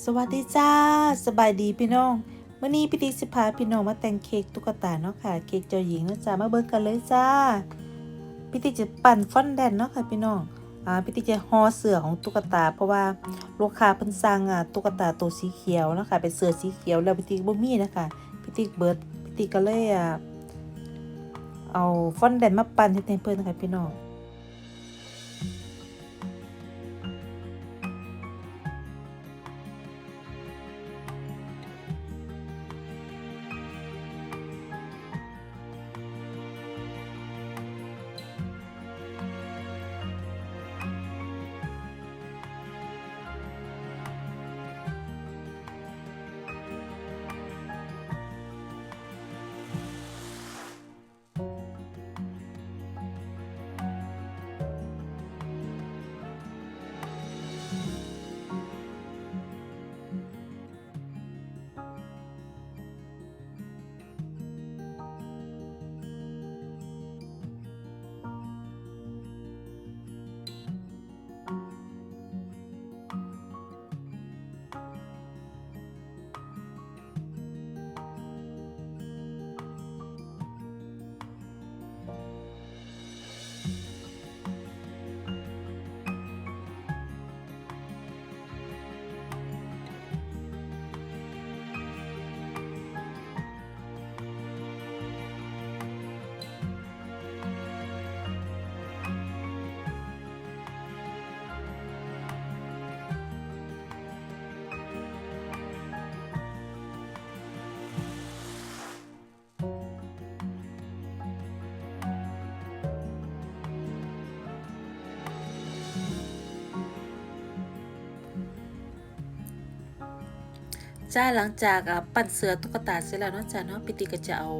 สวัสดีจ้าสบายดีพี่น้องเมื่อนี้พี่ติ๊กสิพาพี่น้องมาแต่งเค้กตุ๊กตาเนาะค่ะเค้กเจ้าหญิงนะจ๊ะมาเบิ่งกันเลยจ้าพี่ติ๊กจะปั่นฟอนแดนเนาะค่ะพี่น้องอ่าพี่ติ๊กจะห่อเสื้อของตุ๊กตา เพราะว่าลูกค้าเพิ่นสั่งอ่าตุ๊กตาตัวสีเขียวเนาะค่ะเป็นเสื้อสีเขียวแล้วพี่ติ๊กบ่มีนะคะพี่ติ๊กเบิดพี่ติ๊กก็เลยอ่าเอาฟอนแดนมาปั่นเฮ็ดให้เพิ่นนะคะพี่น้อง จ้าหลังจากปั่นเสือตุ๊กตาเสร็จแล้วเนาะจ้าเนาะพี่ติ๊กก็จะเอา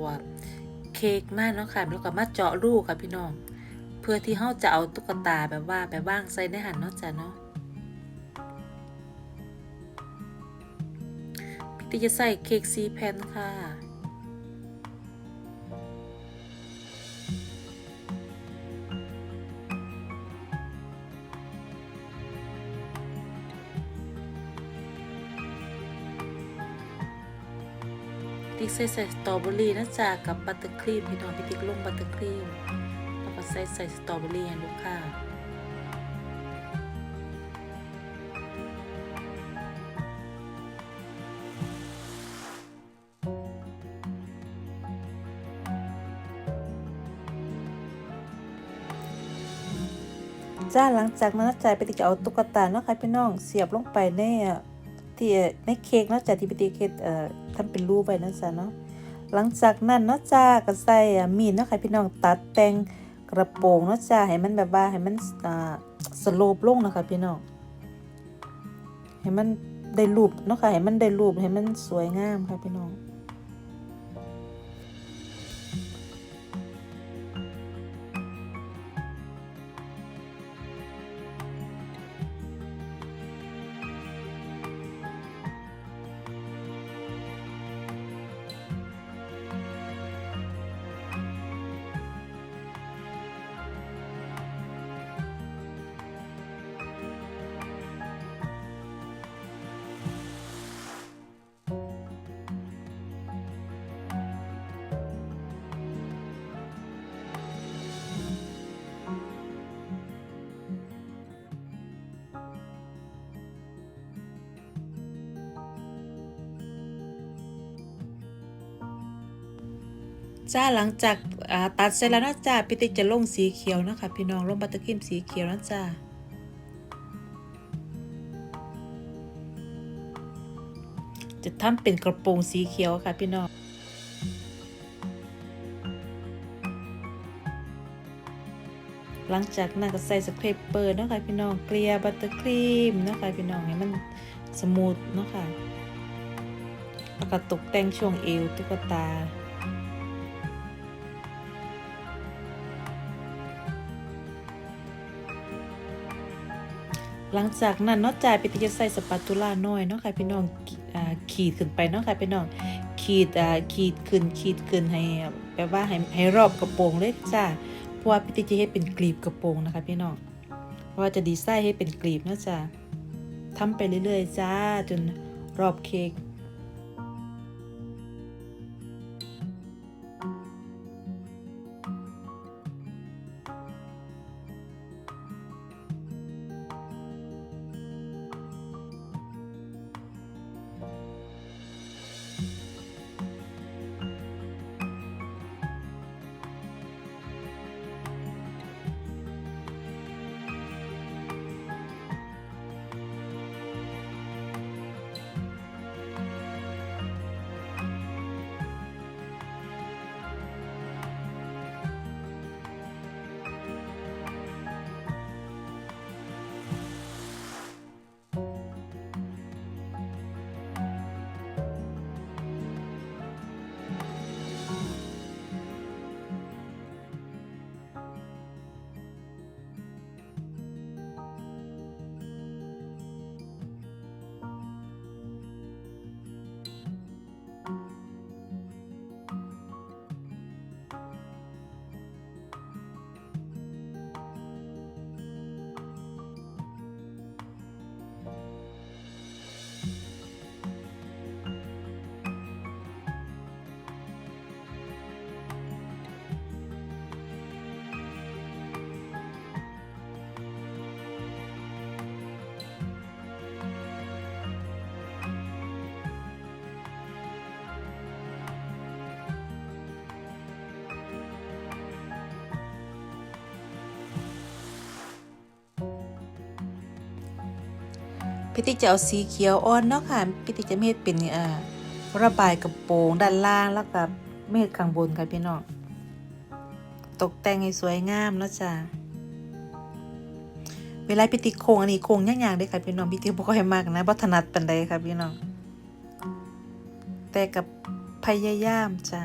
เค้กมาเนาะค่ะแล้วก็มาเจาะรูค่ะพี่น้อง เพื่อที่เฮาจะเอาตุ๊กตาแบบว่าแบบว่างใส่ในหันเนาะจ้าเนาะพี่ติ๊กจะใส่เค้กสีแผ่นค่ะ ติ๊กใส่ใส่สตรอเบอรี่นะจ๊ะกับบัตเตอร์ครีมพี่น้องพี่ติ๊กลงบัตเตอร์ครีมแล้วก็ใส่ใส่สตรอเบอรี่ให้ลูกค้าจ้าหลังจากนั้นนะจ๊ะไปติจะเอาตุ๊กตาเนาะค่ะพี่น้องเสียบลงไปในอะ ที่ในเค้กเนาะจ้ะที่พี่ติ๊กเฮ็ดเอ่อทำเป็นรูปไว้เนาะจ้ะเนาะหลังจากนั้นเนาะจ้าก็ใส่อะมีดเนาะค่ะพี่น้องตัดแต่งกระโปรงเนาะจ้าให้มันแบบว่าให้มันอ่าสโลปลงนะคะพี่น้องให้มันได้รูปเนาะค่ะให้มันได้รูปให้มันสวยงามค่ะพี่น้อง จ้าหลังจากตัดเสร็จแล้วนะจ้าพี่ติ๊กจะลงสีเขียวนะคะ พี่น้องลงบัตเตอร์ครีมสีเขียวนะจ้าจะทำเป็นกระโปรงสีเขียวค่ะพี่น้องหลังจากนั้นก็ใส่สเครปเปอร์นะคะพี่น้องเกลียบัตเตอร์ครีมนะคะพี่น้องให้มันสมูทนะค่ะแล้วก็ตกแต่งช่วงเอวตุ๊กตา หลังจากนั้นเนาะจ่ายไปที่จะใส่สปาตูล่าน้อยเนาะค่ะพี่น้องขีดขึ้นไปเนาะค่ะพี่น้องขีดอ่าขีดขึ้นขีดขึ้นให้แปลว่าให้ให้รอบกระโปรงเลยจ้าเพราะว่าพี่ติ๊กจะให้เป็นกลีบกระโปรงนะคะพี่น้องเพราะว่าจะดีไซน์ให้เป็นกลีบเนาะจ้าทำไปเรื่อยๆจ้าจนรอบเค้ก พี่ติ๊กจะเอาสีเขียวอ่อนเนาะค่ะพี่ติ๊กจะเมดเป็นอ่อระบายกระโปรงด้านล่างแล้วก็เมดข้างบนค่ะพี่น้องตกแต่งให้สวยงามเนาะจ้ะเวลาพี่ติ๊กโค้งอันนี้โค้งยากๆเด้อค่ะพี่น้องพี่ติ๊กบ่ค่อยมากนะบ่ถนัดปานใดค่ะพี่น้องแต่กับพยายามจ้ะ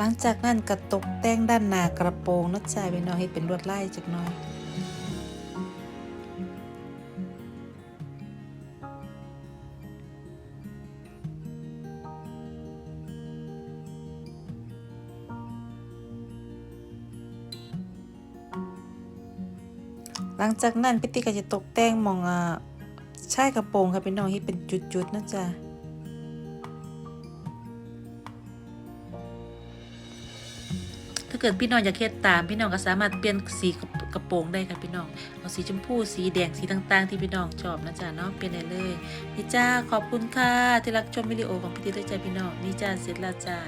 หลังจากนั้นก็ตกแต่งด้านหน้ากระโปรงนาะจ้ะพี่น้องให้เป็นลวดลายจักหน่อยหลังจากนั้นพี่ติ๊กก็จะตกแต่งมองอ่าชายกระโปรงค่ะพี่น้องให้เป็นจุดๆนะจ๊ะาเกิดพี่น้องอยากเฮ็ดตามพี่น้องก็สามารถเปลี่ยนสีกระโปรงได้ค่ะพี่น้องเอาสีชมพูสีแดงสีต่างๆ ที่พี่น้องชอบนะจ๊ะเนาะเปลี่ยนได้เลยนี่จ้าขอบคุณค่ะที่รับชมวิดีโอของพี่ติ๊กด้วยจ้าพี่น้องนี่จ้าเสร็จแล้วจ้า